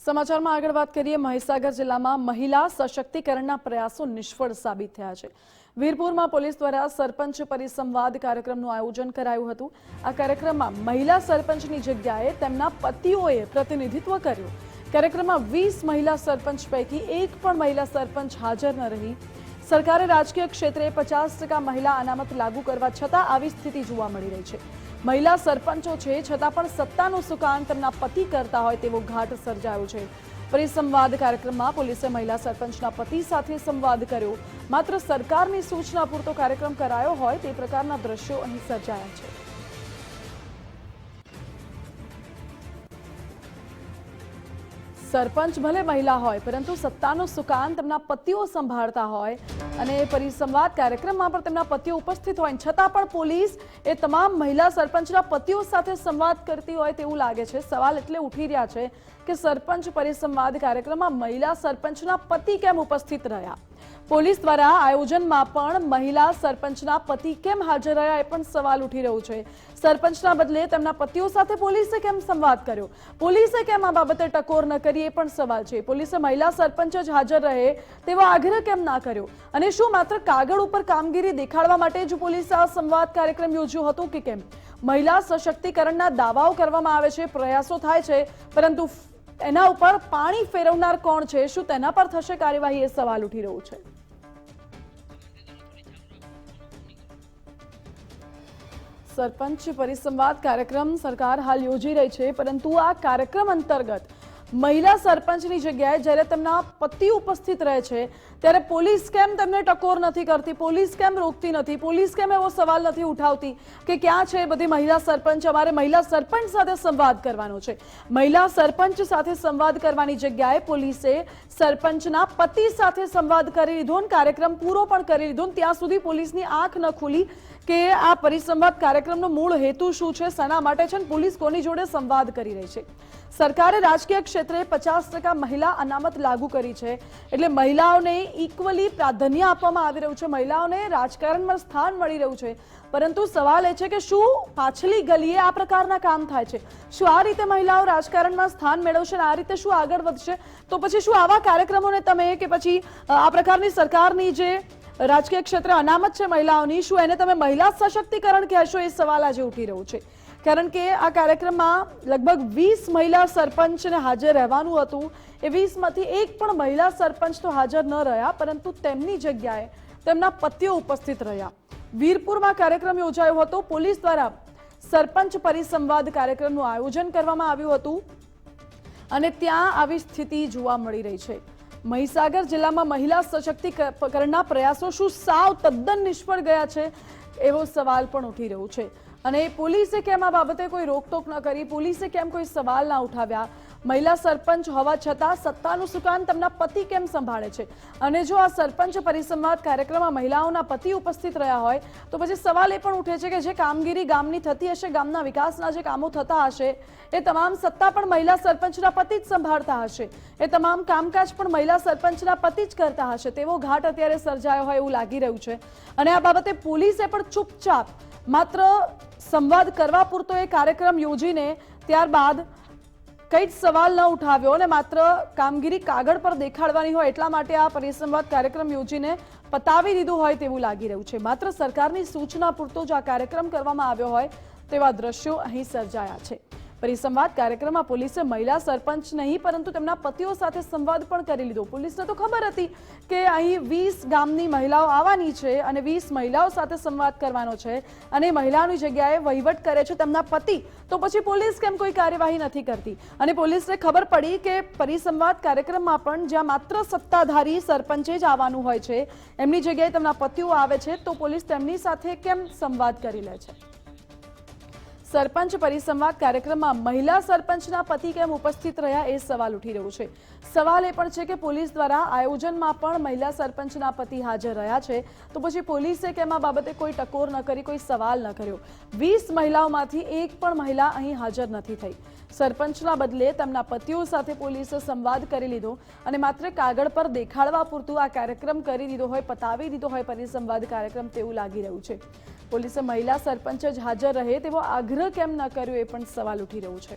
સમાચારમાં આગળ વાત કરીએ, મહીસાગર જિલ્લામાં મહિલા સશક્તિકરણના પ્રયાસો નિષ્ફળ સાબિત થયા છે. વીરપુરમાં પોલીસ દ્વારા સરપંચ પરિસંવાદ કાર્યક્રમનું આયોજન કરાયું હતું. આ કાર્યક્રમમાં મહિલા સરપંચની જગ્યાએ તેમના પતિઓએ પ્રતિનિધિત્વ કર્યું. કાર્યક્રમમાં વીસ મહિલા સરપંચ પૈકી એક પણ મહિલા સરપંચ હાજર ન રહી. સરકારે રાજકીય ક્ષેત્રે પચાસ ટકા મહિલા અનામત લાગુ કરવા છતાં આવી સ્થિતિ જોવા મળી રહી છે. મહિલા સરપંચો છે, છતાં પણ સત્તાનું સુકાન તેમના પતિ કરતા હોય તેવો ઘાટ સર્જાયો છે. પરિસંવાદ કાર્યક્રમમાં પોલીસે મહિલા સરપંચના પતિ સાથે સંવાદ કર્યો. માત્ર સરકારની સૂચના પૂરતો કાર્યક્રમ કરાયો હોય તે પ્રકારના દ્રશ્યો અહીં સર્જાયા છે. સરપંચ ભલે મહિલા હોય, પરંતુ સત્તાનું સુકાન તેમના પતિઓ સંભાળતા હોય અને પરિસંવાદ કાર્યક્રમમાં પણ તેમના પતિઓ ઉપસ્થિત હોય. છતાં પણ પોલીસ એ તમામ મહિલા સરપંચના પતિઓ સાથે સંવાદ કરતી હોય તેવું લાગે છે. સવાલ એટલે ઉઠી રહ્યા છે કે સરપંચ પરિસંવાદ કાર્યક્રમમાં મહિલા સરપંચના પતિ કેમ ઉપસ્થિત રહ્યા? પોલીસ દ્વારા આયોજનમાં પણ મહિલા સરપંચના પતિ કેમ હાજર રહ્યા એ પણ સવાલ ઉઠી રહ્યો છે. સરપંચના બદલે તેમના પતિઓ સાથે પોલીસે કેમ સંવાદ કર્યો? પોલીસે કેમ આ બાબતે ટકોર ન કરી એ પણ સવાલ છે. પોલીસે મહિલા સરપંચ જ હાજર રહે તેવો આગ્રહ કેમ ના કર્યો? અને શું માત્ર કાગળ ઉપર કામગીરી દેખાડવા માટે જ પોલીસે આ સંવાદ કાર્યક્રમ યોજ્યો હતો કે કેમ? મહિલા સશક્તિકરણના દાવાઓ કરવામાં આવે છે, પ્રયાસો થાય છે, પરંતુ એના ઉપર પાણી ફેરવનાર કોણ છે? શું તેના પર થશે કાર્યવાહી એ સવાલ ઉઠી રહ્યો છે. સરપંચ પરિસંવાદ કાર્યક્રમ સરકાર હાલ યોજી રહી છે, પરંતુ આ કાર્યક્રમ અંતર્ગત મહિલા સરપંચની જગ્યાએ જ્યારે તેમના પતિ ઉપસ્થિત રહે છે, ત્યારે પોલીસ કેમ તેમને ટકોર નથી કરતી, પોલીસ કેમ રોકતી નથી, પોલીસ કેમ એવો સવાલ નથી ઉઠાવતી કે ક્યાં છે બધી મહિલા સરપંચ? અમારે મહિલા સરપંચ સાથે સંવાદ કરવાનો છે. મહિલા સરપંચ સાથે સંવાદ કરવાની જગ્યાએ પોલીસે સરપંચના પતિ સાથે સંવાદ કરી લીધો કાર્યક્રમ પૂરો પણ કરી લીધો ત્યાં સુધી પોલીસની આંખ ન ખુલી. કે આ પરિસંવાદ કાર્યક્રમનો મૂળ હેતુ શું છે? શેના માટે છે? અને પોલીસ કોની જોડે સંવાદ કરી રહી છે? સરકારે રાજકીય ક્ષેત્રે પચાસ ટકા મહિલા અનામત લાગુ કરી છે. એટલે મહિલાઓને ઇક્વલી પ્રાધાન્ય આપવામાં આવી રહ્યું છે. મહિલાઓને રાજકારણમાં સ્થાન મળી રહ્યું છે. પરંતુ સવાલ એ છે કે શું પાછલી ગલીએ આ પ્રકારના કામ થાય છે? શું આ રીતે મહિલાઓ રાજકારણમાં સ્થાન મેળવશે અને આ રીતે શું આગળ વધશે? તો પછી શું આવા કાર્યક્રમોને તમે કે પછી આ પ્રકારની સરકારની જે રાજકીય ક્ષેત્રે અનામત છે મહિલાઓની. શું એને તમે મહિલા સશક્તિકરણ કહેશો? એ સવાલ આજે ઉઠી રહ્યો છે. કારણ કે આ કાર્યક્રમમાં લગભગ વીસ મહિલા સરપંચને હાજર રહેવાનું હતું. એ વીસમાંથી એક પણ મહિલા સરપંચ તો હાજર ન રહ્યા, પરંતુ તેમની જગ્યાએ તેમના પતિઓ ઉપસ્થિત રહ્યા. વીરપુરમાં કાર્યક્રમ યોજાયો હતો. પોલીસ દ્વારા સરપંચ પરિસંવાદ કાર્યક્રમનું આયોજન કરવામાં આવ્યું હતું. અને ત્યાં આવી સ્થિતિ જોવા મળી રહી છે. મહીસાગર જિલ્લામાં મહિલા સશક્તિકરણના પ્રયાસો શું સાવ તદ્દન નિષ્ફળ ગયા છે, એવો સવાલ પણ ઉઠી રહ્યો છે. અને પોલીસે કેમ આ બાબતે કોઈ રોકટોક ન કરી? પોલીસે કેમ કોઈ સવાલ ના ઉઠાવ્યા? મહિલા સરપંચ હોવા છતાં સત્તાનું સુકાન તેમના પતિ કેમ સંભાળે છે? અને જો આ સરપંચ પરિસંવાદ કાર્યક્રમમાં મહિલાઓના પતિ ઉપસ્થિત રહ્યા હોય, તો પછી સવાલ એ પણ ઉઠે છે કે જે કામગીરી ગામની થતી હશે, ગામના વિકાસના જે કામો થતા હશે, એ તમામ સત્તા પણ મહિલા સરપંચના પતિ જ સંભાળતા હશે. એ તમામ કામકાજ પણ મહિલા સરપંચના પતિ જ કરતા હશે. તેવો ઘાટ અત્યારે સર્જાયો હોય એવું લાગી રહ્યું છે. અને આ બાબતે પોલીસે પણ ચૂપચાપ માત્ર સંવાદ કરવા પૂરતો એ કાર્યક્રમ યોજીને ત્યારબાદ કઈ જ સવાલ ન ઉઠાવ્યો અને માત્ર કામગીરી કાગળ પર દેખાડવાની હોય એટલા માટે આ પરિસંવાદ કાર્યક્રમ યોજીને પતાવી દીધું હોય તેવું લાગી રહ્યું છે. માત્ર સરકારની સૂચના પૂરતો જ આ કાર્યક્રમ કરવામાં આવ્યો હોય તેવા દ્રશ્યો અહીં સર્જાયા છે. પરિસંવાદ કાર્યક્રમમાં પોલીસે મહિલા સરપંચ નહીં, પરંતુ તેમના પતિઓ સાથે સંવાદ પણ કરી લીધો. પોલીસને તો ખબર હતી કે અહીં વીસ ગામની મહિલાઓ આવવાની છે અને વીસ મહિલાઓ સાથે સંવાદ કરવાનો છે અને મહિલાઓની જગ્યાએ વહીવટ કરે છે તેમના પતિ. તો પછી પોલીસ કેમ કોઈ કાર્યવાહી નથી કરતી? અને પોલીસને ખબર પડી કે પરિસંવાદ કાર્યક્રમમાં પણ જ્યાં માત્ર સત્તાધારી સરપંચે જ આવવાનું હોય છે, એમની જગ્યાએ તેમના પતિઓ આવે છે, તો પોલીસ તેમની સાથે કેમ સંવાદ કરી લે છે? સરપંચ પરિસંવાદ કાર્યક્રમમાં મહિલા સરપંચના પતિ કેમ ઉપસ્થિત રહ્યા એ સવાલ ઉઠી રહ્યો છે. સવાલ એ પણ છે કે પોલીસ દ્વારા આયોજનમાં પણ મહિલા સરપંચના પતિ હાજર રહ્યા છે. તો પછી પોલીસે કેમ આ બાબતે કોઈ ટકોર ન કરી, કોઈ સવાલ ન કર્યો? વીસ મહિલાઓમાંથી એક પણ મહિલા અહીં હાજર નથી થઈ. સરપંચના બદલે તેમના પતિઓ સાથે પોલીસે સંવાદ કરી લીધો અને માત્ર કાગળ પર દેખાડવા પૂરતું આ કાર્યક્રમ કરી દીધો હોય, પતાવી દીધો હોય પરિસંવાદ કાર્યક્રમ તેવું લાગી રહ્યું છે. પોલીસે મહિલા સરપંચ જ હાજર રહે તેવો આગ્રહ કેમ ન કર્યું એ પણ સવાલ ઉઠી રહ્યો છે.